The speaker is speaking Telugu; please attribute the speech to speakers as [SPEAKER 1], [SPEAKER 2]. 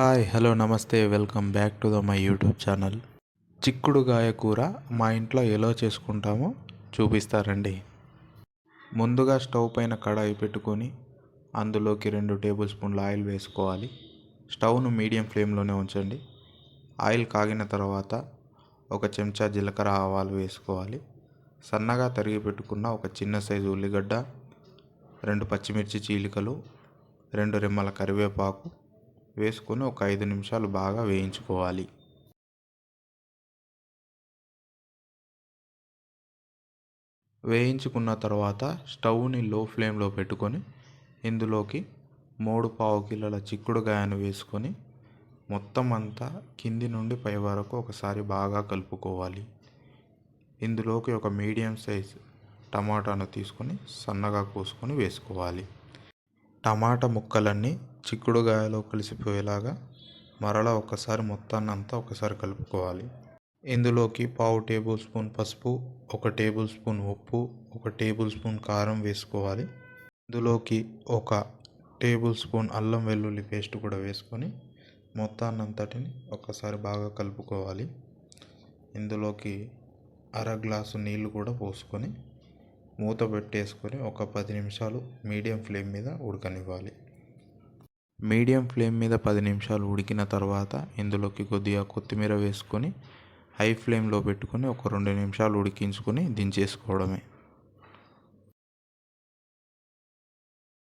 [SPEAKER 1] హాయ్ హలో నమస్తే welcome back to the my YouTube channel. చిక్కుడుగాయ కూర మా ఇంట్లో ఎలా చేసుకుంటామో చూపిస్తారండి. ముందుగా స్టవ్ పైన కడాయి పెట్టుకొని అందులోకి రెండు టేబుల్ స్పూన్ల ఆయిల్ వేసుకోవాలి. స్టవ్ను మీడియం ఫ్లేమ్లోనే ఉంచండి. ఆయిల్ కాగిన తర్వాత ఒక చెంచా జీలకర్ర ఆవాలు వేసుకోవాలి. సన్నగా తరిగి పెట్టుకున్న ఒక చిన్న సైజు ఉల్లిగడ్డ రెండు పచ్చిమిర్చి చీలికలు రెండు రెమ్మల కరివేపాకు వేసుకొని ఒక ఐదు నిమిషాలు బాగా వేయించుకోవాలి. వేయించుకున్న తర్వాత స్టవ్ని లో ఫ్లేమ్లో పెట్టుకొని ఇందులోకి మూడు పావు కిలోల చిక్కుడుగాయను వేసుకొని మొత్తం అంతా కింది నుండి పై వరకు ఒకసారి బాగా కలుపుకోవాలి. ఇందులోకి ఒక మీడియం సైజ్ టమాటాను తీసుకొని సన్నగా కోసుకొని వేసుకోవాలి. టమాటా ముక్కలన్నీ చిక్కుడుగాయలో కలిసిపోయేలాగా మరలా ఒకసారి మొత్తాన్ని అంతా ఒకసారి కలుపుకోవాలి. ఇందులోకి పావు టేబుల్ స్పూన్ పసుపు ఒక టేబుల్ స్పూన్ ఉప్పు ఒక టేబుల్ స్పూన్ కారం వేసుకోవాలి. ఇందులోకి ఒక టేబుల్ స్పూన్ అల్లం వెల్లుల్లి పేస్ట్ కూడా వేసుకొని మొత్తాన్నంతటిని ఒకసారి బాగా కలుపుకోవాలి. ఇందులోకి అర గ్లాసు నీళ్ళు కూడా పోసుకొని మూత పెట్టేసుకొని ఒక పది నిమిషాలు మీడియం ఫ్లేమ్ మీద ఉడకనివ్వాలి. మీడియం ఫ్లేమ్ మీద పది నిమిషాలు ఉడికిన తర్వాత ఇందులోకి కొద్దిగా కొత్తిమీర వేసుకొని హై ఫ్లేమ్లో పెట్టుకొని ఒక రెండు నిమిషాలు ఉడికించుకొని దించేసుకోవడమే.